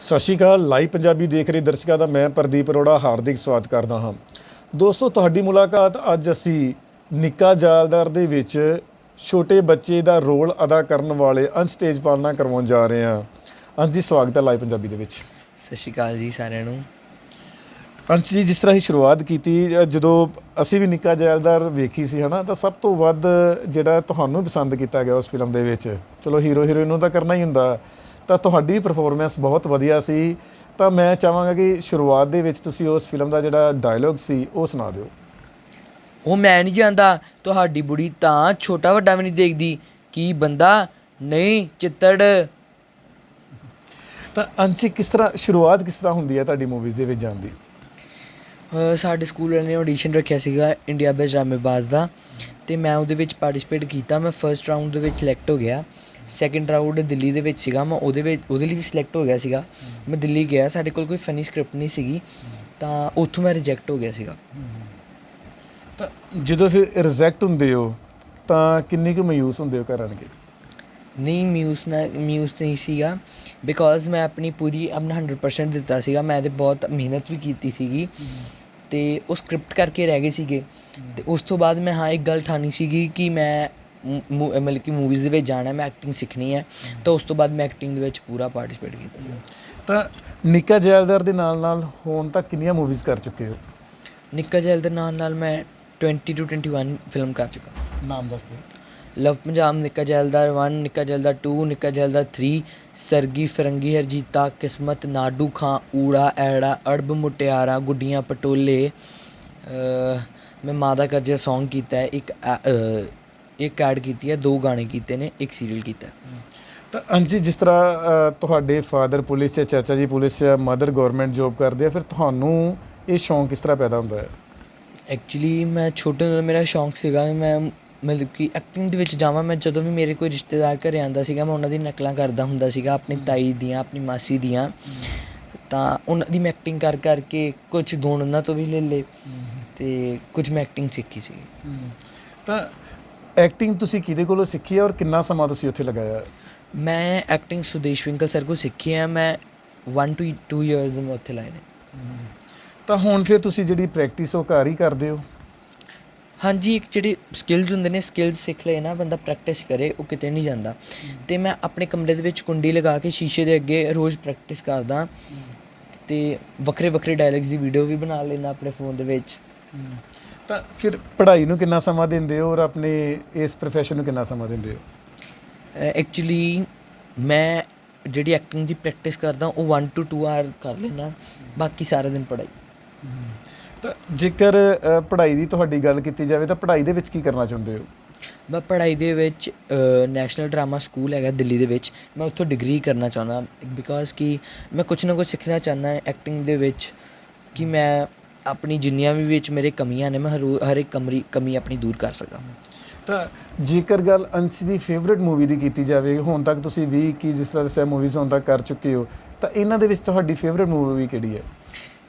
ਸਤਿ ਸ਼੍ਰੀ ਅਕਾਲ ਲਾਈਵ ਪੰਜਾਬੀ ਦੇਖ ਰਹੇ ਦਰਸ਼ਕਾਂ ਦਾ ਮੈਂ ਪ੍ਰਦੀਪ ਅਰੋੜਾ ਹਾਰਦਿਕ ਸਵਾਗਤ ਕਰਦਾ ਹਾਂ। ਦੋਸਤੋ ਤੁਹਾਡੀ ਮੁਲਾਕਾਤ ਅੱਜ ਅਸੀਂ ਨਿੱਕਾ ਜਾਲਦਾਰ ਦੇ ਵਿੱਚ ਛੋਟੇ ਬੱਚੇ ਦਾ ਰੋਲ ਅਦਾ ਕਰਨ ਵਾਲੇ ਅੰਸ਼ ਤੇਜਪਾਲ ਨਾਲ ਕਰਵਾਉਣ ਜਾ ਰਹੇ ਹਾਂ। ਅੰਸ਼ ਜੀ ਸਵਾਗਤ ਹੈ ਲਾਈਵ ਪੰਜਾਬੀ ਦੇ ਵਿੱਚ। ਸਤਿ ਸ਼੍ਰੀ ਅਕਾਲ ਜੀ ਸਾਰਿਆਂ ਨੂੰ। ਅੰਸ਼ ਜੀ ਜਿਸ ਤਰ੍ਹਾਂ ਹੀ ਸ਼ੁਰੂਆਤ ਕੀਤੀ ਜਦੋਂ ਅਸੀਂ ਵੀ ਨਿੱਕਾ ਜਾਲਦਾਰ ਵੇਖੀ ਸੀ ਹਨਾ ਤਾਂ ਸਭ ਤੋਂ ਵੱਧ ਜਿਹੜਾ ਤੁਹਾਨੂੰ ਪਸੰਦ ਕੀਤਾ ਗਿਆ ਉਸ ਫਿਲਮ ਦੇ ਵਿੱਚ। ਚਲੋ ਹੀਰੋ ਹੀਰੋਇਨ ਨੂੰ ਤਾਂ ਕਰਨਾ ਹੀ ਹੁੰਦਾ। ਤਾਂ ਤੁਹਾਡੀ ਪਰਫਾਰਮੈਂਸ ਬਹੁਤ ਵਧੀਆ ਸੀ। ਤਾਂ ਮੈਂ ਚਾਹਾਂਗਾ ਕਿ ਸ਼ੁਰੂਆਤ ਦੇ ਵਿੱਚ ਤੁਸੀਂ ਉਸ ਫਿਲਮ ਦਾ ਜਿਹੜਾ ਡਾਇਲੋਗ ਸੀ ਉਹ ਸੁਣਾ ਦਿਓ। ਉਹ ਮੈਂ ਨਹੀਂ ਜਾਣਦਾ ਤੁਹਾਡੀ ਬੁੜੀ ਤਾਂ ਛੋਟਾ ਵੱਡਾ ਵੀ ਨਹੀਂ ਦੇਖਦੀ। ਕੀ ਬੰਦਾ? ਨਹੀਂ ਚਿੱਤੜ। ਤਾਂ ਅੰਸ਼ੀ ਕਿਸ ਤਰ੍ਹਾਂ ਸ਼ੁਰੂਆਤ ਕਿਸ ਤਰ੍ਹਾਂ ਹੁੰਦੀ ਹੈ ਤੁਹਾਡੀ ਮੂਵੀਜ਼ ਦੇ ਵਿੱਚ ਜਾਣ ਦੀ? ਅਹ ਸਾਡੇ ਸਕੂਲ ਵਾਲਿਆਂ ਨੇ ਆਡੀਸ਼ਨ ਰੱਖਿਆ ਸੀਗਾ ਇੰਡੀਆ ਬੈਸਟ ਡਰਾਮੇਬਾਜ਼ ਦਾ। ਤੇ ਮੈਂ ਉਹਦੇ ਵਿੱਚ ਪਾਰਟਿਸਿਪੇਟ ਕੀਤਾ ਮੈਂ ਫਰਸਟ ਰਾਊਂਡ ਦੇ ਵਿੱਚ ਸਿਲੈਕਟ ਹੋ ਗਿਆ। ਸੈਕੰਡ ਰਾਊਂਡ ਦਿੱਲੀ ਦੇ ਵਿੱਚ ਸੀਗਾ ਮੈਂ ਉਹਦੇ ਵਿੱਚ ਉਹਦੇ ਲਈ ਵੀ ਸਿਲੈਕਟ ਹੋ ਗਿਆ ਸੀਗਾ। ਮੈਂ ਦਿੱਲੀ ਗਿਆ ਸਾਡੇ ਕੋਲ ਕੋਈ ਫਨੀ ਸਕ੍ਰਿਪਟ ਨਹੀਂ ਸੀਗੀ ਤਾਂ ਉੱਥੋਂ ਮੈਂ ਰਿਜੈਕਟ ਹੋ ਗਿਆ ਸੀਗਾ। ਤਾਂ ਜਦੋਂ ਫਿਰ ਰਿਜੈਕਟ ਹੁੰਦੇ ਹੋ ਤਾਂ ਕਿੰਨੀ ਕੁ ਮਾਯੂਸ ਹੁੰਦੇ ਹੋ ਘਰ ਆਣ ਕੇ? ਨਹੀਂ ਮਿਊਸ ਨਾ ਮਿਊਸ ਨਹੀਂ ਸੀਗਾ ਬਿਕੋਜ਼ ਮੈਂ ਆਪਣੀ ਪੂਰੀ ਆਪਣਾ 100% ਦਿੱਤਾ ਸੀਗਾ। ਮੈਂ ਤੇ ਬਹੁਤ ਮਿਹਨਤ ਵੀ ਕੀਤੀ ਸੀਗੀ। ਤੇ ਉਹ ਸਕ੍ਰਿਪਟ ਕਰਕੇ ਰਹਿ ਗਏ ਸੀਗੇ। ਤੇ ਉਸ ਤੋਂ ਬਾਅਦ ਮੈਂ ਹਾਂ ਇੱਕ ਗੱਲ ਠਾਣੀ ਸੀਗੀ ਕਿ ਮੂ- ਮਤਲਬ ਕਿ ਮੂਵੀਜ਼ ਦੇ ਵਿੱਚ ਜਾਣਾ ਮੈਂ ਐਕਟਿੰਗ ਸਿੱਖਣੀ ਹੈ। ਤਾਂ ਉਸ ਤੋਂ ਬਾਅਦ ਮੈਂ ਐਕਟਿੰਗ ਦੇ ਵਿੱਚ ਪੂਰਾ ਪਾਰਟਿਸਿਪੇਟ ਕੀਤਾ ਤਾਂ ਨਿੱਕਾ ਜੈਲਦਾਰ ਦੇ ਨਾਲ ਨਾਲ ਹੁਣ ਤੱਕ ਕਿੰਨੀਆਂ ਮੂਵੀਜ਼ ਕਰ ਚੁੱਕੇ ਹੋ? ਨਿੱਕਾ ਜੈਲ ਦੇ ਨਾਲ ਨਾਲ ਮੈਂ 20 ਟੂ 21 ਫਿਲਮ ਕਰ ਚੁੱਕਾ। ਨਾਮ ਦੱਸ ਦਿਓ। ਲਵ ਪੰਜਾਬ ਨਿੱਕਾ ਜੈਲਦਾਰ 1 ਨਿੱਕਾ ਜੈਲਦਾਰ 2 ਨਿੱਕਾ ਜੈਲਦਾਰ 3 ਸਰਗੀ ਫਰੰਗੀ ਹਰਜੀਤਾ ਕਿਸਮਤ ਨਾਡੂ ਖਾਂ ਊੜਾ ਐੜਾ ਅੜਬ ਮੁਟਿਆਰਾ ਗੁੱਡੀਆਂ ਪਟੋਲੇ ਮੈਂ ਮਾਦਾ ਕਰਜਾ Song ਕੀਤਾ ਹੈ ਇੱਕ ਇੱਕ ਐਡ ਕੀਤੀ ਹੈ ਦੋ ਗਾਣੇ ਕੀਤੇ ਨੇ ਇੱਕ ਸੀਰੀਅਲ ਕੀਤਾ ਤਾਂ ਅੰਜੀ ਜਿਸ ਤਰ੍ਹਾਂ ਤੁਹਾਡੇ ਫਾਦਰ ਪੁਲਿਸ 'ਚ ਚਾਚਾ ਜੀ ਪੁਲਿਸ 'ਚ ਮਦਰ ਗਵਰਨਮੈਂਟ ਜੌਬ ਕਰਦੇ ਆ ਫਿਰ ਤੁਹਾਨੂੰ ਇਹ ਸ਼ੌਂਕ ਕਿਸ ਤਰ੍ਹਾਂ ਪੈਦਾ ਹੁੰਦਾ ਹੈ? ਐਕਚੁਅਲੀ ਮੈਂ ਛੋਟੇ ਹੁੰਦੇ ਮੇਰਾ ਸ਼ੌਂਕ ਸੀਗਾ ਮੈਂ ਮਤਲਬ ਕਿ ਐਕਟਿੰਗ ਦੇ ਵਿੱਚ ਜਾਵਾਂ। ਮੈਂ ਜਦੋਂ ਵੀ ਮੇਰੇ ਕੋਈ ਰਿਸ਼ਤੇਦਾਰ ਘਰੇ ਆਂਦਾ ਸੀਗਾ ਮੈਂ ਉਹਨਾਂ ਦੀ ਨਕਲਾਂ ਕਰਦਾ ਹੁੰਦਾ ਸੀਗਾ ਆਪਣੀ ਤਾਈ ਦੀਆਂ ਆਪਣੀ ਮਾਸੀ ਦੀਆਂ। ਤਾਂ ਉਹਨਾਂ ਦੀ ਮੈਂ ਐਕਟਿੰਗ ਕਰ ਕਰਕੇ ਕੁਝ ਗੁਣ ਉਹਨਾਂ ਤੋਂ ਵੀ ਲੈ ਲਏ ਤੇ ਕੁਝ ਮੈਂ ਐਕਟਿੰਗ ਸਿੱਖੀ ਸੀ ਤਾਂ ਐਕਟਿੰਗ ਤੁਸੀਂ ਕਿਹਦੇ ਕੋਲੋਂ ਸਿੱਖੀ ਹੈ ਔਰ ਕਿੰਨਾ ਸਮਾਂ ਤੁਸੀਂ ਉੱਥੇ ਲਗਾਇਆ? ਮੈਂ ਐਕਟਿੰਗ ਸੁਦੇਸ਼ ਵਿੰਕਲ ਸਰ ਕੋਲ ਸਿੱਖੀ ਹੈ ਮੈਂ 1 ਟੂ 2 ਇਅਰਸ ਮੈਂ ਉੱਥੇ ਲਾਏ ਨੇ। ਤਾਂ ਹੁਣ ਫਿਰ ਤੁਸੀਂ ਜਿਹੜੀ ਪ੍ਰੈਕਟਿਸ ਉਹ ਘਰ ਹੀ ਕਰਦੇ ਹੋ? ਹਾਂਜੀ ਇੱਕ ਜਿਹੜੇ ਸਕਿੱਲਸ ਹੁੰਦੇ ਨੇ ਸਕਿੱਲਸ ਸਿੱਖ ਲਏ ਨਾ ਬੰਦਾ ਪ੍ਰੈਕਟਿਸ ਕਰੇ ਉਹ ਕਿਤੇ ਨਹੀਂ ਜਾਂਦਾ। ਤੇ ਮੈਂ ਆਪਣੇ ਕਮਰੇ ਦੇ ਵਿੱਚ ਕੁੰਡੀ ਲਗਾ ਕੇ ਸ਼ੀਸ਼ੇ ਦੇ ਅੱਗੇ ਰੋਜ਼ ਪ੍ਰੈਕਟਿਸ ਕਰਦਾ। ਤੇ ਵੱਖਰੇ ਵੱਖਰੇ ਡਾਇਲੌਗਸ ਦੀ ਵੀਡੀਓ ਵੀ ਬਣਾ ਲੈਂਦਾ ਆਪਣੇ ਫੋਨ ਦੇ ਵਿੱਚ। ਤਾਂ ਫਿਰ ਪੜ੍ਹਾਈ ਨੂੰ ਕਿੰਨਾ ਸਮਾਂ ਦਿੰਦੇ ਹੋ ਔਰ ਆਪਣੇ ਇਸ profession ਨੂੰ ਕਿੰਨਾ ਸਮਾਂ ਦਿੰਦੇ ਹੋ? ਐਕਚੁਅਲੀ ਮੈਂ ਜਿਹੜੀ ਐਕਟਿੰਗ ਦੀ ਪ੍ਰੈਕਟਿਸ ਕਰਦਾ ਉਹ 1 ਟੂ 2 ਆਰ ਕਰ ਲੈਣਾ ਬਾਕੀ ਸਾਰਾ ਦਿਨ ਪੜ੍ਹਾਈ। ਤਾਂ ਜੇਕਰ ਅ, ਪੜ੍ਹਾਈ ਦੀ ਤੁਹਾਡੀ ਗੱਲ ਕੀਤੀ ਜਾਵੇ ਤਾਂ ਪੜ੍ਹਾਈ ਦੇ ਵਿੱਚ ਕੀ ਕਰਨਾ ਚਾਹੁੰਦੇ ਹੋ? ਮੈਂ ਪੜ੍ਹਾਈ ਦੇ ਵਿੱਚ ਨੈਸ਼ਨਲ ਡਰਾਮਾ ਸਕੂਲ ਹੈਗਾ ਦਿੱਲੀ ਦੇ ਵਿੱਚ। ਮੈਂ ਉੱਥੋਂ ਡਿਗਰੀ ਕਰਨਾ ਚਾਹੁੰਦਾ ਬਿਕੋਜ਼ ਕਿ ਮੈਂ ਕੁਝ ਨਾ ਕੁਝ ਸਿੱਖਣਾ ਚਾਹੁੰਦਾ ਐਕਟਿੰਗ ਦੇ ਵਿੱਚ ਕਿ ਮੈਂ ਆਪਣੀ ਜਿੰਨੀਆਂ ਵੀ ਵਿੱਚ ਮੇਰੇ ਕਮੀਆਂ ਨੇ ਮੈਂ ਹਰ ਹਰ ਇੱਕ ਕਮਰੀ ਕਮੀ ਆਪਣੀ ਦੂਰ ਕਰ ਸਕਾਂ। ਤਾਂ ਜੇਕਰ ਗੱਲ ਅੰਸ਼ ਦੀ ਫੇਵਰਿਟ ਮੂਵੀ ਦੀ ਕੀਤੀ ਜਾਵੇ ਹੁਣ ਤੱਕ ਤੁਸੀਂ 20 ਕੀ ਜਿਸ ਤਰ੍ਹਾਂ ਦੱਸਿਆ ਮੂਵੀਜ਼ ਹੁਣ ਤੱਕ ਕਰ ਚੁੱਕੇ ਹੋ ਤਾਂ ਇਹਨਾਂ ਦੇ ਵਿੱਚ ਤੁਹਾਡੀ ਫੇਵਰਿਟ ਮੂਵੀ ਕਿਹੜੀ ਹੈ?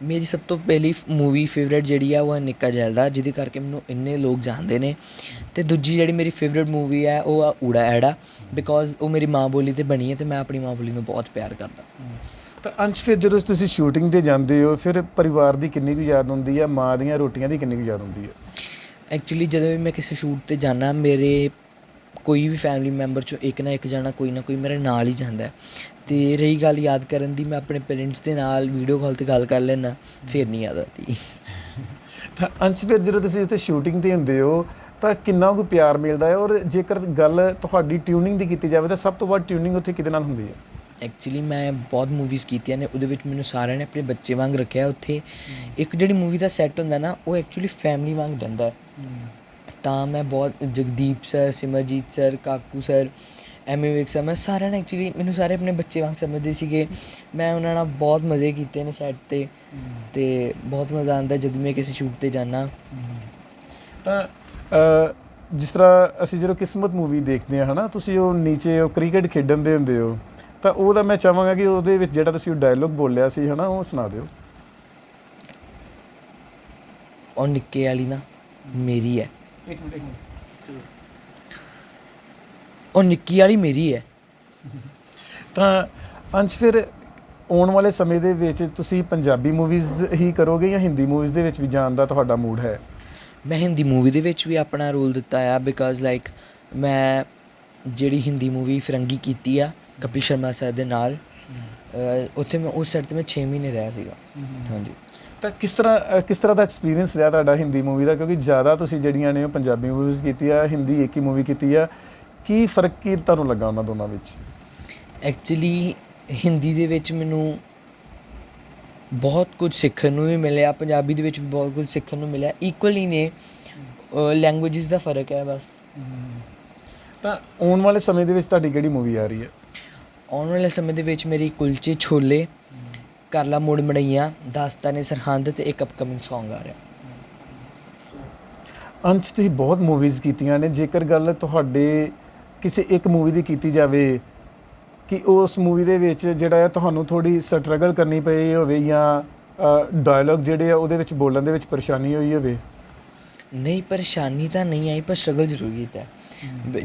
ਮੇਰੀ ਸਭ ਤੋਂ ਪਹਿਲੀ ਮੂਵੀ ਫੇਵਰੇਟ ਜਿਹੜੀ ਆ ਉਹ ਹੈ ਨਿੱਕਾ ਜੈਲਦਾਰ ਜਿਹਦੇ ਕਰਕੇ ਮੈਨੂੰ ਇੰਨੇ ਲੋਕ ਜਾਣਦੇ ਨੇ। ਤੇ ਦੂਜੀ ਜਿਹੜੀ ਮੇਰੀ ਫੇਵਰੇਟ ਮੂਵੀ ਹੈ ਉਹ ਆ ਊੜਾ ਐੜਾ ਬਿਕੋਜ਼ ਉਹ ਮੇਰੀ ਮਾਂ ਬੋਲੀ ਤੇ ਬਣੀ ਹੈ ਤੇ ਮੈਂ ਆਪਣੀ ਮਾਂ ਬੋਲੀ ਨੂੰ ਬਹੁਤ ਪਿਆਰ ਕਰਦਾ। ਤਾਂ ਅੰਸ਼ ਫਿਰ ਜਦੋਂ ਤੁਸੀਂ ਸ਼ੂਟਿੰਗ ਤੇ ਜਾਂਦੇ ਹੋ ਫਿਰ ਪਰਿਵਾਰ ਦੀ ਕਿੰਨੀ ਕੁ ਯਾਦ ਹੁੰਦੀ ਹੈ ਮਾਂ ਦੀਆਂ ਰੋਟੀਆਂ ਦੀ ਕਿੰਨੀ ਕੁ ਯਾਦ ਹੁੰਦੀ ਹੈ ਐਕਚੁਅਲੀ ਜਦੋਂ ਵੀ ਮੈਂ ਕਿਸੇ ਸ਼ੂਟ ਤੇ ਜਾਣਾ ਮੇਰੇ ਕੋਈ ਵੀ ਫੈਮਿਲੀ ਮੈਂਬਰ ਚੋਂ ਇੱਕ ਨਾ ਇੱਕ ਜਾਣਾ ਕੋਈ ਨਾ ਕੋਈ ਮੇਰੇ ਨਾਲ ਹੀ ਜਾਂਦਾ। ਤੇ ਰਹੀ ਗੱਲ ਯਾਦ ਕਰਨ ਦੀ ਮੈਂ ਆਪਣੇ ਪੇਰੈਂਟਸ ਦੇ ਨਾਲ ਵੀਡੀਓ ਕਾਲ ਤੇ ਗੱਲ ਕਰ ਲੈਣਾ ਫਿਰ ਨਹੀਂ ਯਾਦ ਆਉਂਦੀ। ਤਾਂ ਅੰਸ਼ ਫਿਰ ਜਦੋਂ ਤੁਸੀਂ ਉੱਥੇ ਸ਼ੂਟਿੰਗ ਤੇ ਹੁੰਦੇ ਹੋ ਤਾਂ ਕਿੰਨਾ ਕੁ ਪਿਆਰ ਮਿਲਦਾ ਹੈ? ਔਰ ਜੇਕਰ ਗੱਲ ਤੁਹਾਡੀ ਟਿਊਨਿੰਗ ਦੀ ਕੀਤੀ ਜਾਵੇ ਤਾਂ ਸਭ ਤੋਂ ਵੱਧ ਟਿਊਨਿੰਗ ਉੱਥੇ ਕਿਹਦੇ ਨਾਲ ਹੁੰਦੀ ਹੈ? ਐਕਚੁਅਲੀ ਮੈਂ ਬਹੁਤ ਮੂਵੀਜ਼ ਕੀਤੀਆਂ ਨੇ, ਉਹਦੇ ਵਿੱਚ ਮੈਨੂੰ ਸਾਰਿਆਂ ਨੇ ਆਪਣੇ ਬੱਚੇ ਵਾਂਗ ਰੱਖਿਆ ਉੱਥੇ। ਇੱਕ ਜਿਹੜੀ ਮੂਵੀ ਦਾ ਸੈੱਟ ਹੁੰਦਾ ਨਾ, ਉਹ ਐਕਚੁਅਲੀ ਫੈਮਿਲੀ ਵਾਂਗ ਰਹਿੰਦਾ ਤਾਂ ਮੈਂ ਬਹੁਤ, Jagdeep sir Simarjeet sir Kaku sir MA ਵਿਕ ਸਰ ਮੈਂ ਸਾਰਿਆਂ ਨੇ ਐਕਚੁਅਲੀ ਮੈਨੂੰ ਸਾਰੇ ਆਪਣੇ ਬੱਚੇ ਵਾਂਗ ਸਮਝਦੇ ਸੀਗੇ। ਮੈਂ ਉਹਨਾਂ ਨਾਲ ਬਹੁਤ ਮਜ਼ੇ ਕੀਤੇ ਨੇ ਸੈੱਟ ਤੇ। ਤੇ ਬਹੁਤ ਮਜ਼ਾ ਆਉਂਦਾ ਜਦ ਮੈਂ ਕਿਸੇ ਸ਼ੂਟ ਤੇ ਜਾਣਾ ਤਾਂ ਜਿਸ ਤਰ੍ਹਾਂ ਅਸੀਂ ਜਦੋਂ ਕਿਸਮਤ ਮੂਵੀ ਦੇਖਦੇ ਹਾਂ, ਹਨਾ, ਤੁਸੀਂ ਉਹ ਨੀਚੇ ਉਹ ਕ੍ਰਿਕਟ ਖੇਡਣ ਦੇ ਹੁੰਦੇ ਹੋ। ਤਾਂ ਉਹਦਾ ਮੈਂ ਚਾਹਾਂਗਾ ਕਿ ਉਹਦੇ ਵਿੱਚ ਜਿਹੜਾ ਤੁਸੀਂ ਡਾਇਲੋਗ ਬੋਲਿਆ ਸੀ ਹਨਾ ਉਹ ਸੁਣਾ ਦਿਓ। ਉਹ ਨਿੱਕੇ ਵਾਲੀ ਨਾ ਮੇਰੀ ਹੈ। ਇੱਕ ਮਿੰਟ ਇੱਕ ਮਿੰਟ। ਉਹ ਨਿੱਕੀ ਵਾਲੀ ਮੇਰੀ ਹੈ। ਤਾਂ ਅੰਸ਼ ਫਿਰ ਆਉਣ ਵਾਲੇ ਸਮੇਂ ਦੇ ਵਿੱਚ ਤੁਸੀਂ ਪੰਜਾਬੀ ਮੂਵੀਜ਼ ਹੀ ਕਰੋਗੇ ਜਾਂ ਹਿੰਦੀ ਮੂਵੀਜ਼ ਦੇ ਵਿੱਚ ਵੀ ਜਾਣ ਦਾ ਤੁਹਾਡਾ ਮੂਡ ਹੈ? ਮੈਂ ਹਿੰਦੀ ਮੂਵੀ ਦੇ ਵਿੱਚ ਵੀ ਆਪਣਾ ਰੋਲ ਦਿੱਤਾ ਆ ਬਿਕਾਜ਼ ਲਾਈਕ ਮੈਂ ਜਿਹੜੀ ਹਿੰਦੀ ਮੂਵੀ ਫਿਰੰਗੀ ਕੀਤੀ ਆ ਕਪਿਲ ਸ਼ਰਮਾ ਸਰ ਦੇ ਨਾਲ। ਉੱਥੇ ਮੈਂ ਉਸ ਸੈਟ ਤੇ ਮੈਂ 6 ਮਹੀਨੇ ਰਿਹਾ ਸੀਗਾ। ਹਾਂਜੀ। ਤਾਂ ਕਿਸ ਤਰ੍ਹਾਂ ਕਿਸ ਤਰ੍ਹਾਂ ਦਾ ਐਕਸਪੀਰੀਅੰਸ ਰਿਹਾ ਤੁਹਾਡਾ ਹਿੰਦੀ ਮੂਵੀ ਦਾ? ਕਿਉਂਕਿ ਜ਼ਿਆਦਾ ਤੁਸੀਂ ਜਿਹੜੀਆਂ ਨੇ ਉਹ ਪੰਜਾਬੀ ਮੂਵੀਜ਼ ਕੀਤੀ ਆ ਹਿੰਦੀ ਇੱਕ ਹੀ ਮੂਵੀ ਕੀਤੀ ਆ। ਕੀ ਫ਼ਰਕ ਕੀ ਤੁਹਾਨੂੰ ਲੱਗਾ ਉਹਨਾਂ ਦੋਨਾਂ ਵਿੱਚ? ਐਕਚੁਅਲੀ ਹਿੰਦੀ ਦੇ ਵਿੱਚ ਮੈਨੂੰ ਬਹੁਤ ਕੁਝ ਸਿੱਖਣ ਨੂੰ ਵੀ ਮਿਲਿਆ। ਪੰਜਾਬੀ ਦੇ ਵਿੱਚ ਵੀ ਬਹੁਤ ਕੁਝ ਸਿੱਖਣ ਨੂੰ ਮਿਲਿਆ। ਇਕੁਅਲੀ ਨੇ ਲੈਂਗੁਏਜਸ ਦਾ ਫ਼ਰਕ ਹੈ ਬਸ। ਤਾਂ ਆਉਣ ਵਾਲੇ ਸਮੇਂ ਦੇ ਵਿੱਚ ਤੁਹਾਡੀ ਕਿਹੜੀ ਮੂਵੀ ਆ ਰਹੀ ਹੈ? ਆਉਣ ਵਾਲੇ ਸਮੇਂ ਦੇ ਵਿੱਚ ਮੇਰੀ ਕੁਲਚੇ ਛੋਲੇ ਕਰਲਾ ਮੋੜ ਮੜਈਆਂ ਦਾਸਤਾਨੇ ਸਰਹੰਦ ਤੇ ਇੱਕ ਅਪਕਮਿੰਗ Song ਆ ਰਿਹਾ। ਅੰਸ਼ ਤੁਸੀਂ ਬਹੁਤ ਮੂਵੀਜ਼ ਕੀਤੀਆਂ ਨੇ। ਜੇਕਰ ਗੱਲ ਤੁਹਾਡੇ ਕਿਸੇ ਇੱਕ ਮੂਵੀ ਦੀ ਕੀਤੀ ਜਾਵੇ ਕਿ ਉਸ ਮੂਵੀ ਦੇ ਵਿੱਚ ਜਿਹੜਾ ਹੈ ਤੁਹਾਨੂੰ ਥੋੜੀ ਸਟਰਗਲ ਕਰਨੀ ਪਈ ਹੋਵੇ ਜਾਂ ਡਾਇਲੌਗ ਜਿਹੜੇ ਆ ਉਹਦੇ ਵਿੱਚ ਬੋਲਣ ਦੇ ਵਿੱਚ ਪਰੇਸ਼ਾਨੀ ਹੋਈ ਹੋਵੇ। ਨਹੀਂ ਪਰੇਸ਼ਾਨੀ ਤਾਂ ਨਹੀਂ ਆਈ ਪਰ ਸਟਰਗਲ ਜ਼ਰੂਰ ਕੀਤਾ। ਬ-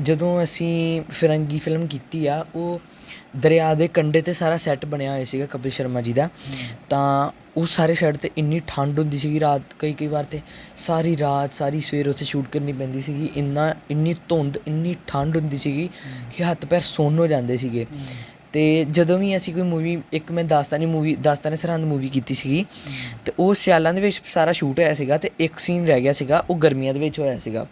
ਜਦੋਂ ਅਸੀਂ ਫਿਰੰਗੀ ਫਿਲਮ ਕੀਤੀ ਆ ਉਹ ਦਰਿਆ ਦੇ ਕੰਢੇ ਤੇ ਸਾਰਾ ਸੈੱਟ ਬਣਿਆ ਹੋਇਆ ਸੀਗਾ ਕਪਿਲ ਸ਼ਰਮਾ ਜੀ ਦਾ। ਤਾਂ ਉਹ ਸਾਰੇ ਸੈੱਟ ਤੇ ਇੰਨੀ ਠੰਡ ਹੁੰਦੀ ਸੀਗੀ ਰਾਤ ਕਈ ਕਈ ਵਾਰ ਤੇ ਸਾਰੀ ਰਾਤ ਸਾਰੀ ਸਵੇਰ ਉੱਥੇ ਸ਼ੂਟ ਕਰਨੀ ਪੈਂਦੀ ਸੀਗੀ। ਇੰਨਾ ਇੰਨੀ ਧੁੰਦ ਇੰਨੀ ਠੰਡ ਹੁੰਦੀ ਸੀਗੀ ਕਿ ਹੱਥ ਪੈਰ ਸੁੰਨ ਹੋ ਜਾਂਦੇ ਸੀਗੇ। ਤੇ ਜਦੋਂ ਵੀ ਅਸੀਂ ਕੋਈ ਮੂਵੀ ਇੱਕ ਮੈਂ ਦਾਸਤਾਨੀ ਮੂਵੀ ਦਾਸਤਾਨੇ ਸਰਹੰਦ ਮੂਵੀ ਕੀਤੀ ਸੀਗੀ ਤੇ ਉਹ ਸਿਆਲਾਂ ਦੇ ਵਿੱਚ ਸਾਰਾ ਸ਼ੂਟ ਹੋਇਆ ਸੀਗਾ ਤੇ ਇੱਕ ਸੀਨ ਰਹਿ ਗਿਆ ਸੀਗਾ ਉਹ ਗਰਮੀਆਂ ਦੇ ਵਿੱਚ ਹੋਇਆ ਸੀਗਾ।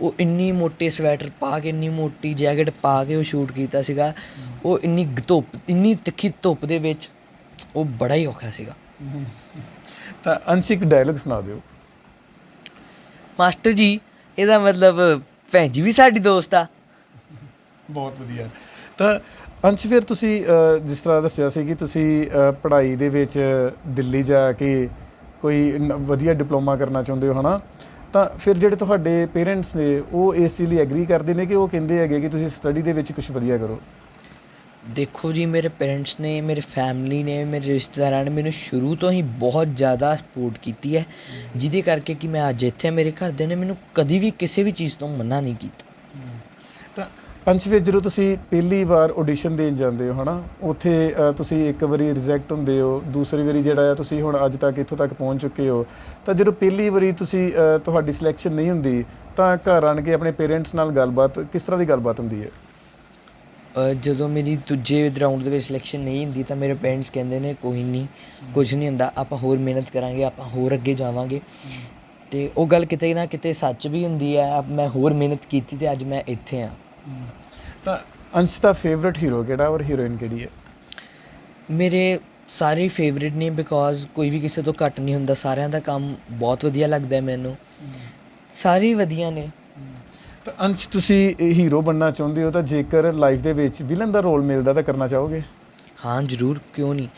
ਉਹ ਇੰਨੀ ਮੋਟੇ ਸਵੈਟਰ ਪਾ ਕੇ ਇੰਨੀ ਮੋਟੀ ਜੈਕਟ ਪਾ ਕੇ ਉਹ ਸ਼ੂਟ ਕੀਤਾ ਸੀਗਾ। ਉਹ ਇੰਨੀ ਧੁੱਪ ਇੰਨੀ ਤਿੱਖੀ ਧੁੱਪ ਦੇ ਵਿੱਚ ਉਹ ਬੜਾ ਹੀ ਔਖਾ ਸੀਗਾ। ਤਾਂ ਅੰਸ਼ ਇੱਕ ਡਾਇਲੌਗ ਸੁਣਾ ਦਿਓ। ਮਾਸਟਰ ਜੀ ਇਹਦਾ ਮਤਲਬ ਭੈਣ ਜੀ ਵੀ ਸਾਡੀ ਦੋਸਤ ਆ। ਬਹੁਤ ਵਧੀਆ। ਤਾਂ ਅੰਸ਼ ਫਿਰ ਤੁਸੀਂ ਜਿਸ ਤਰ੍ਹਾਂ ਦੱਸਿਆ ਸੀ ਕਿ ਤੁਸੀਂ ਪੜ੍ਹਾਈ ਦੇ ਵਿੱਚ ਦਿੱਲੀ ਜਾ ਕੇ ਕੋਈ ਵਧੀਆ ਡਿਪਲੋਮਾ ਕਰਨਾ ਚਾਹੁੰਦੇ ਹੋ ਹਨਾ? ਤਾਂ ਫਿਰ ਜਿਹੜੇ ਤੁਹਾਡੇ ਪੇਰੈਂਟਸ ਨੇ, ਉਹ ਇਸ ਚੀਜ਼ ਲਈ ਐਗਰੀ ਕਰਦੇ ਨੇ ਕਿ ਉਹ ਕਹਿੰਦੇ ਹੈਗੇ ਕਿ ਤੁਸੀਂ ਸਟੱਡੀ ਦੇ ਵਿੱਚ ਕੁਝ ਵਧੀਆ ਕਰੋ? ਦੇਖੋ ਜੀ, ਮੇਰੇ ਪੇਰੈਂਟਸ ਨੇ, ਮੇਰੇ ਫੈਮਿਲੀ ਨੇ, ਮੇਰੇ ਰਿਸ਼ਤੇਦਾਰਾਂ ਨੇ ਮੈਨੂੰ ਸ਼ੁਰੂ ਤੋਂ ਹੀ ਬਹੁਤ ਜ਼ਿਆਦਾ ਸਪੋਰਟ ਕੀਤੀ ਹੈ, ਜਿਹਦੇ ਕਰਕੇ ਕਿ ਮੈਂ ਅੱਜ ਇੱਥੇ ਮੇਰੇ ਘਰਦਿਆਂ ਨੇ ਮੈਨੂੰ ਕਦੀ ਵੀ ਕਿਸੇ ਵੀ ਚੀਜ਼ ਤੋਂ ਮਨਾ ਨਹੀਂ ਕੀਤਾ। ਅੰਸ਼ ਫਿਰ ਜਦੋਂ ਤੁਸੀਂ ਪਹਿਲੀ ਵਾਰ ਆਡੀਸ਼ਨ ਦੇਣ ਜਾਂਦੇ ਹੋ ਹਨਾ ਉੱਥੇ ਅ, ਤੁਸੀਂ ਇੱਕ ਵਾਰੀ ਰਿਜੈਕਟ ਹੁੰਦੇ ਹੋ ਦੂਸਰੀ ਵਾਰੀ ਜਿਹੜਾ ਆ ਤੁਸੀਂ ਹੁਣ ਅੱਜ ਤੱਕ ਇੱਥੋਂ ਤੱਕ ਪਹੁੰਚ ਚੁੱਕੇ ਹੋ ਤਾਂ ਜਦੋਂ ਪਹਿਲੀ ਵਾਰੀ ਤੁਸੀਂ ਅ, ਤੁਹਾਡੀ ਸਿਲੈਕਸ਼ਨ ਨਹੀਂ ਹੁੰਦੀ ਤਾਂ ਘਰ ਆਣ ਕੇ ਆਪਣੇ ਪੇਰੈਂਟਸ ਨਾਲ ਗੱਲਬਾਤ ਕਿਸ ਤਰ੍ਹਾਂ ਦੀ ਗੱਲਬਾਤ ਹੁੰਦੀ ਹੈ? ਅ, ਜਦੋਂ ਮੇਰੀ ਦੂਜੇ ਰਾਊਂਡ ਦੇ ਵਿੱਚ ਸਿਲੈਕਸ਼ਨ ਨਹੀਂ ਹੁੰਦੀ ਤਾਂ ਮੇਰੇ ਪੇਰੈਂਟਸ ਕਹਿੰਦੇ ਨੇ ਕੋਈ ਨਹੀਂ ਕੁਝ ਨਹੀਂ ਹੁੰਦਾ ਆਪਾਂ ਹੋਰ ਮਿਹਨਤ ਕਰਾਂਗੇ ਆਪਾਂ ਹੋਰ ਅੱਗੇ ਜਾਵਾਂਗੇ। ਤੇ ਉਹ ਗੱਲ ਕਿਤੇ ਨਾ ਕਿਤੇ ਸੱਚ ਵੀ ਹੁੰਦੀ ਹੈ ਅਬ ਮੈਂ ਹੋਰ ਮਿਹਨਤ ਕੀਤੀ ਤੇ ਅੱਜ ਮੈਂ ਇੱਥੇ ਹਾਂ। ਤਾਂ ਅੰਸ਼ ਦਾ ਫੇਵਰਿਟ ਹੀਰੋ ਕਿਹੜਾ ਔਰ ਹੀਰੋਇਨ ਕਿਹੜੀ ਹੈ? ਮੇਰੇ ਸਾਰੇ ਫੇਵਰਿਟ ਨੇ ਬਿਕੋਜ਼ ਕੋਈ ਵੀ ਕਿਸੇ ਤੋਂ ਘੱਟ ਨਹੀਂ ਹੁੰਦਾ ਸਾਰਿਆਂ ਦਾ ਕੰਮ ਬਹੁਤ ਵਧੀਆ ਲੱਗਦਾ ਹੈ ਮੈਨੂੰ। ਸਾਰੇ ਹੀ ਵਧੀਆ ਨੇ। ਤਾਂ ਅੰਸ਼ ਤੁਸੀਂ ਹੀਰੋ ਬਣਨਾ ਚਾਹੁੰਦੇ ਹੋ ਤਾਂ ਜੇਕਰ ਲਾਈਫ ਦੇ ਵਿੱਚ ਵਿਲਨ ਦਾ ਰੋਲ ਮਿਲਦਾ ਤਾਂ ਕਰਨਾ ਚਾਹੋਗੇ? ਹਾਂ ਜ਼ਰੂਰ ਕਿਉਂ ਨਹੀਂ?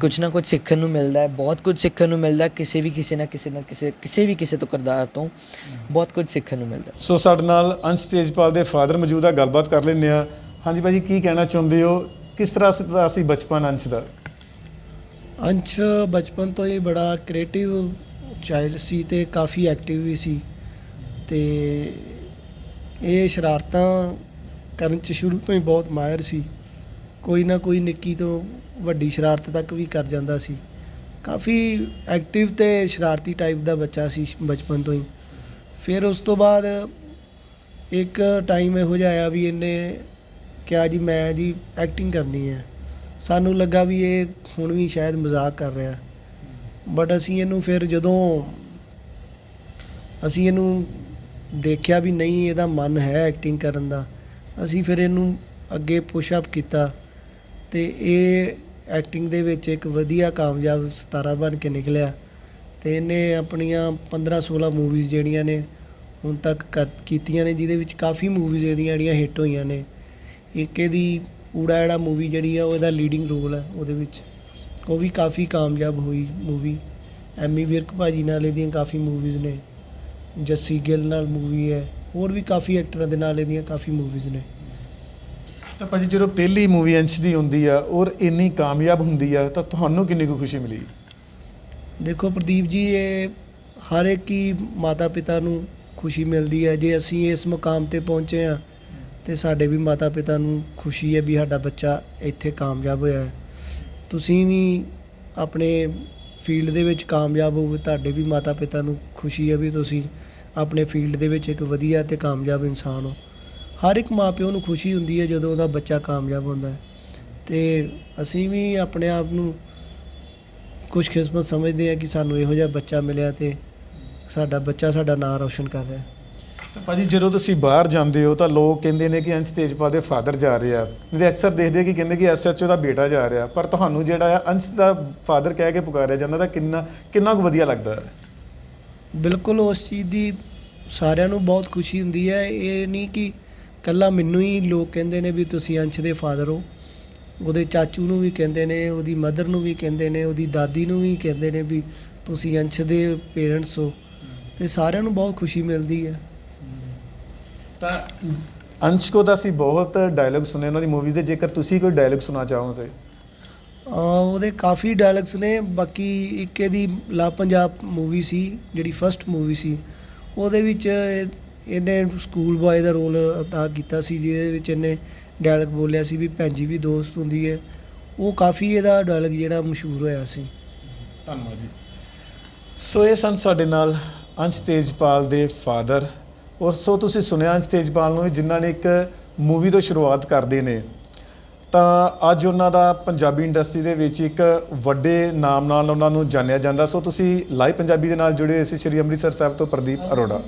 ਕੁਝ ਨਾ ਕੁਝ ਸਿੱਖਣ ਨੂੰ ਮਿਲਦਾ ਹੈ ਬਹੁਤ ਕੁਝ ਸਿੱਖਣ ਨੂੰ ਮਿਲਦਾ ਹੈ, ਕਿਸੇ ਵੀ ਕਿਸੇ ਨਾ ਕਿਸੇ ਨਾ ਕਿਸੇ ਕਿਸੇ ਵੀ ਕਿਸੇ ਤੋਂ ਕਿਰਦਾਰ ਤੋਂ ਬਹੁਤ ਕੁਝ ਸਿੱਖਣ ਨੂੰ ਮਿਲਦਾ। ਸੋ ਸਾਡੇ ਨਾਲ ਅੰਸ਼ ਤੇਜਪਾਲ ਦੇ ਫਾਦਰ ਮੌਜੂਦ ਆ ਗੱਲਬਾਤ ਕਰ ਲੈਂਦੇ ਆ ਹਾਂਜੀ ਭਾਜੀ ਕੀ ਕਹਿਣਾ ਚਾਹੁੰਦੇ ਹੋ? ਕਿਸ ਤਰ੍ਹਾਂ ਸ- ਦਾ ਸੀ ਬਚਪਨ ਅੰਸ਼ ਦਾ? ਅੰਸ਼ ਬਚਪਨ ਤੋਂ ਹੀ ਬੜਾ ਕ੍ਰੀਏਟਿਵ ਚਾਈਲਡ ਸੀ ਤੇ ਕਾਫੀ ਐਕਟਿਵ ਵੀ ਸੀ ਤੇ ਇਹ ਸ਼ਰਾਰਤਾਂ ਕਰਨ ਚ ਸ਼ੁਰੂ ਤੋਂ ਹੀ ਬਹੁਤ ਮਾਹਿਰ ਸੀ। ਕੋਈ ਨਾ ਕੋਈ ਨਿੱਕੀ ਤੋਂ ਵੱਡੀ ਸ਼ਰਾਰਤ ਤੱਕ ਵੀ ਕਰ ਜਾਂਦਾ ਸੀ। ਕਾਫੀ ਐਕਟਿਵ ਅਤੇ ਸ਼ਰਾਰਤੀ ਟਾਈਪ ਦਾ ਬੱਚਾ ਸੀ ਬਚਪਨ ਤੋਂ ਹੀ। ਫਿਰ ਉਸ ਤੋਂ ਬਾਅਦ ਇੱਕ ਟਾਈਮ ਇਹੋ ਜਿਹਾ ਆਇਆ ਵੀ ਇਹਨੇ ਕਿਹਾ ਜੀ, ਮੈਂ ਜੀ ਐਕਟਿੰਗ ਕਰਨੀ ਹੈ। ਸਾਨੂੰ ਲੱਗਾ ਵੀ ਇਹ ਹੁਣ ਵੀ ਸ਼ਾਇਦ ਮਜ਼ਾਕ ਕਰ ਰਿਹਾ। ਬਟ ਅਸੀਂ ਇਹਨੂੰ ਫਿਰ ਜਦੋਂ ਅਸੀਂ ਇਹਨੂੰ ਦੇਖਿਆ ਵੀ ਨਹੀਂ, ਇਹਦਾ ਮਨ ਹੈ ਐਕਟਿੰਗ ਕਰਨ ਦਾ, ਅਸੀਂ ਫਿਰ ਇਹਨੂੰ ਅੱਗੇ ਪੁਸ਼ ਅਪ ਕੀਤਾ। ਅਤੇ ਇਹ ਐਕਟਿੰਗ ਦੇ ਵਿੱਚ ਇੱਕ ਵਧੀਆ ਕਾਮਯਾਬ ਸਤਾਰਾ ਬਣ ਕੇ ਨਿਕਲਿਆ ਅਤੇ ਇਹਨੇ ਆਪਣੀਆਂ 15 16 ਮੂਵੀਜ਼ ਜਿਹੜੀਆਂ ਨੇ ਹੁਣ ਤੱਕ ਕਰ ਕੀਤੀਆਂ ਨੇ, ਜਿਹਦੇ ਵਿੱਚ ਕਾਫੀ ਮੂਵੀਜ਼ ਇਹਦੀਆਂ ਜਿਹੜੀਆਂ ਹਿੱਟ ਹੋਈਆਂ ਨੇ। ਇੱਕ ਇਹਦੀ ਊੜਾ ਐੜਾ ਮੂਵੀ ਜਿਹੜੀ ਆ, ਉਹ ਇਹਦਾ ਲੀਡਿੰਗ ਰੋਲ ਹੈ ਉਹਦੇ ਵਿੱਚ। ਉਹ ਵੀ ਕਾਫੀ ਕਾਮਯਾਬ ਹੋਈ ਮੂਵੀ ਐਮੀ ਵਿਰਕ ਭਾਜੀ ਨਾਲ ਇਹਦੀਆਂ ਕਾਫੀ ਮੂਵੀਜ਼ ਨੇ। ਜੱਸੀ ਗਿੱਲ ਨਾਲ ਮੂਵੀ ਹੈ। ਹੋਰ ਵੀ ਕਾਫੀ ਐਕਟਰਾਂ ਦੇ ਨਾਲ ਇਹਦੀਆਂ ਕਾਫੀ ਮੂਵੀਜ਼ ਨੇ। ਤਾਂ ਭਾਜੀ ਜਦੋਂ ਪਹਿਲੀ ਮੂਵੀ ਅੰਸ਼ ਦੀ ਹੁੰਦੀ ਆ, ਔਰ ਇੰਨੀ ਕਾਮਯਾਬ ਹੁੰਦੀ ਆ, ਤਾਂ ਤੁਹਾਨੂੰ ਕਿੰਨੀ ਕੁ ਖੁਸ਼ੀ ਮਿਲੀ? ਦੇਖੋ ਪ੍ਰਦੀਪ ਜੀ, ਇਹ ਹਰ ਇੱਕ ਹੀ ਮਾਤਾ ਪਿਤਾ ਨੂੰ ਖੁਸ਼ੀ ਮਿਲਦੀ ਹੈ ਜੇ ਅਸੀਂ ਇਸ ਮੁਕਾਮ ਤੇ ਪਹੁੰਚੇ ਆ, ਤੇ ਸਾਡੇ ਵੀ ਮਾਤਾ ਪਿਤਾ ਨੂੰ ਖੁਸ਼ੀ ਹੈ ਵੀ ਸਾਡਾ ਬੱਚਾ ਇੱਥੇ ਕਾਮਯਾਬ ਹੋਇਆ ਹੈ। ਤੁਸੀਂ ਵੀ ਆਪਣੇ ਫੀਲਡ ਦੇ ਵਿੱਚ ਕਾਮਯਾਬ ਹੋਵੋ, ਤੁਹਾਡੇ ਵੀ ਮਾਤਾ ਪਿਤਾ ਨੂੰ ਖੁਸ਼ੀ ਹੈ ਵੀ ਤੁਸੀਂ ਆਪਣੇ ਫੀਲਡ ਦੇ ਵਿੱਚ ਇੱਕ ਵਧੀਆ ਤੇ ਕਾਮਯਾਬ ਇਨਸਾਨ ਹੋ। ਹਰ ਇੱਕ ਮਾਪਿਓ ਨੂੰ ਖੁਸ਼ੀ ਹੁੰਦੀ ਹੈ ਜਦੋਂ ਉਹਦਾ ਬੱਚਾ ਕਾਮਯਾਬ ਹੁੰਦਾ ਹੈ। ਤੇ ਅਸੀਂ ਵੀ ਆਪਣੇ ਆਪ ਨੂੰ ਖੁਸ਼ਕਿਸਮਤ ਸਮਝਦੇ ਹਾਂ ਕਿ ਸਾਨੂੰ ਇਹੋ ਜਿਹਾ ਬੱਚਾ ਮਿਲਿਆ ਤੇ ਸਾਡਾ ਬੱਚਾ ਸਾਡਾ ਨਾਮ ਰੌਸ਼ਨ ਕਰ ਰਿਹਾ ਤੇ ਭਾਜੀ ਜਦੋਂ ਤੁਸੀਂ ਬਾਹਰ ਜਾਂਦੇ ਹੋ ਤਾਂ ਲੋਕ ਕਹਿੰਦੇ ਨੇ ਕਿ ਅੰਸ਼ ਤੇਜਪਾਲ ਦੇ ਫਾਦਰ ਜਾ ਰਹੇ। ਆ ਜਿਹੜੇ ਅਕਸਰ ਦੇਖਦੇ ਆ ਕਿ ਕਹਿੰਦੇ ਕਿ ਐਸਐਚਓ ਦਾ ਬੇਟਾ ਜਾ ਰਿਹਾ। ਪਰ ਤੁਹਾਨੂੰ ਜਿਹੜਾ ਆ ਅੰਸ਼ ਦਾ ਫਾਦਰ ਕਹਿ ਕੇ ਪੁਕਾਰਿਆ ਜਾਂਦਾ ਤਾਂ ਕਿੰਨਾ ਕਿੰਨਾ ਕੁ ਵਧੀਆ ਲੱਗਦਾ ਹੈ? ਬਿਲਕੁਲ ਉਸ ਚੀਜ਼ ਦੀ ਸਾਰਿਆਂ ਨੂੰ ਬਹੁਤ ਖੁਸ਼ੀ ਹੁੰਦੀ ਹੈ। ਇਹ ਨਹੀਂ ਕਿ ਕੱਲਾ ਮੈਨੂੰ ਹੀ ਲੋਕ ਕਹਿੰਦੇ ਨੇ ਵੀ ਤੁਸੀਂ ਅੰਸ਼ ਦੇ ਫਾਦਰ ਹੋ। ਉਹਦੇ ਚਾਚੂ ਨੂੰ ਵੀ ਕਹਿੰਦੇ ਨੇ ਉਹਦੀ ਮਦਰ ਨੂੰ ਵੀ ਕਹਿੰਦੇ ਨੇ ਉਹਦੀ ਦਾਦੀ ਨੂੰ ਵੀ ਕਹਿੰਦੇ ਨੇ ਵੀ ਤੁਸੀਂ ਅੰਸ਼ ਦੇ ਪੇਰੈਂਟਸ ਹੋ। ਤੇ ਸਾਰਿਆਂ ਨੂੰ ਬਹੁਤ ਖੁਸ਼ੀ ਮਿਲਦੀ ਹੈ। ਤਾਂ ਅੰਸ਼ ਕੋ ਦਾ ਅਸੀਂ ਬਹੁਤ ਡਾਇਲੌਗ ਸੁਣੇ ਉਹਨਾਂ ਦੀ ਮੂਵੀਜ਼ ਦੇ ਜੇਕਰ ਤੁਸੀਂ ਕੋਈ ਡਾਇਲੌਗ ਸੁਣਾ ਚਾਹੋ ਤੇ। ਉਹਦੇ ਕਾਫੀ ਡਾਇਲੌਗਸ ਨੇ ਬਾਕੀ ਇੱਕ ਇਹਦੀ ਲਾ ਪੰਜਾਬ ਮੂਵੀ ਸੀ ਜਿਹੜੀ ਫਰਸਟ ਮੂਵੀ ਸੀ ਉਹਦੇ ਵਿੱਚ ਇਹ- ਇਹਨੇ ਸਕੂਲ ਬॉय ਦਾ ਰੋਲ ਅਦਾ ਕੀਤਾ ਸੀ, ਜਿਹਦੇ ਵਿੱਚ ਇਹਨੇ ਡਾਇਲੌਗ ਬੋਲਿਆ ਸੀ ਵੀ ਭੈਣ ਜੀ ਵੀ ਦੋਸਤ ਹੁੰਦੀ ਹੈ। ਉਹ ਕਾਫੀ ਇਹਦਾ ਡਾਇਲੌਗ ਜਿਹੜਾ ਮਸ਼ਹੂਰ ਹੋਇਆ ਸੀ। ਧੰਨਵਾਦ ਜੀ। ਸੋ ਇਹ ਸਨ ਸਾਡੇ ਨਾਲ ਅੰਸ਼ ਤੇਜਪਾਲ ਦੇ ਫਾਦਰ ਔਰ ਸੋ ਤੁਸੀਂ ਸੁਣਿਆ ਅੰਸ਼ ਤੇਜਪਾਲ ਨੂੰ ਵੀ, ਜਿਨ੍ਹਾਂ ਨੇ ਇੱਕ ਮੂਵੀ ਤੋਂ ਸ਼ੁਰੂਆਤ ਕਰਦੇ ਨੇ। ਤਾਂ ਅੱਜ ਉਹਨਾਂ ਦਾ ਪੰਜਾਬੀ ਇੰਡਸਟਰੀ ਦੇ ਵਿੱਚ ਇੱਕ ਵੱਡੇ ਨਾਮ ਨਾਲ ਉਹਨਾਂ ਨੂੰ ਜਾਣਿਆ ਜਾਂਦਾ। ਸੋ ਤੁਸੀਂ ਲਾਈਵ ਪੰਜਾਬੀ ਦੇ ਨਾਲ ਜੁੜੇ ਹੋਏ ਸੀ, ਸ਼੍ਰੀ ਅੰਮ੍ਰਿਤਸਰ ਸਾਹਿਬ ਤੋਂ ਪ੍ਰਦੀਪ ਅਰੋੜਾ।